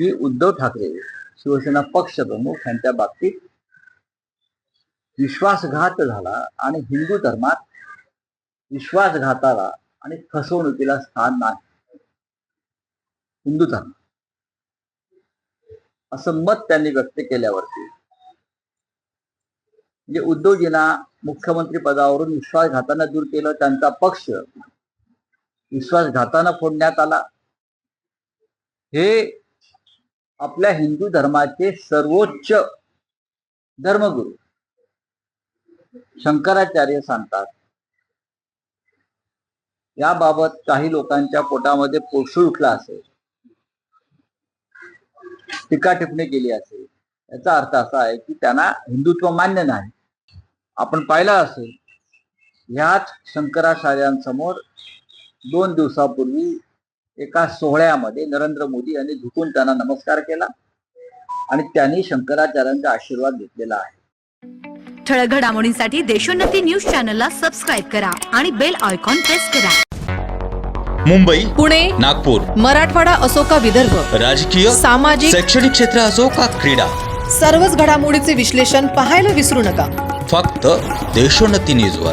की उद्धव ठाकरे शिवसेना पक्षप्रमुख यांच्या बाबतीत विश्वासघात झाला आणि हिंदू धर्मात विश्वासघाताला आणि फसवणुकीला स्थान नाही. हिंदू धर्म. असं मत त्यांनी व्यक्त केल्यावरती म्हणजे उद्धवजींना मुख्यमंत्री पदावरून विश्वासघातानं दूर केलं त्यांचा पक्ष विश्वासघातानं फोडण्यात आला. हे आपल्या हिंदू धर्माचे सर्वोच्च धर्मगुरु. शंकराचार्य सांगतात याबाबत काही लोकांच्या पोटामध्ये पोषू उठला असेल टीका टिप्पणी केली असेल याचा अर्थ असा आहे की त्यांना हिंदुत्व मान्य नाही. आपण पाहिलं असेल ह्याच शंकराचार्यांसमोर दोन दिवसापूर्वी एका सोहळ्यामध्ये नरेंद्र मोदी यांनी झुकून त्यांना नमस्कार केला आणि त्यांनी शंकराचार्यांचा आशीर्वाद घेतलेला आहे. ठळक घडामोडींसाठी देशोन्नती न्यूज चॅनलला सबस्क्राईब करा आणि बेल आयकॉन प्रेस करा. मुंबई पुणे नागपूर मराठवाडा असो का विदर्भ राजकीय सामाजिक शैक्षणिक क्षेत्र असो का क्रीडा सर्वच घडामोडीचे विश्लेषण पाहायला विसरू नका. फक्त देशोन्नती न्यूजवर.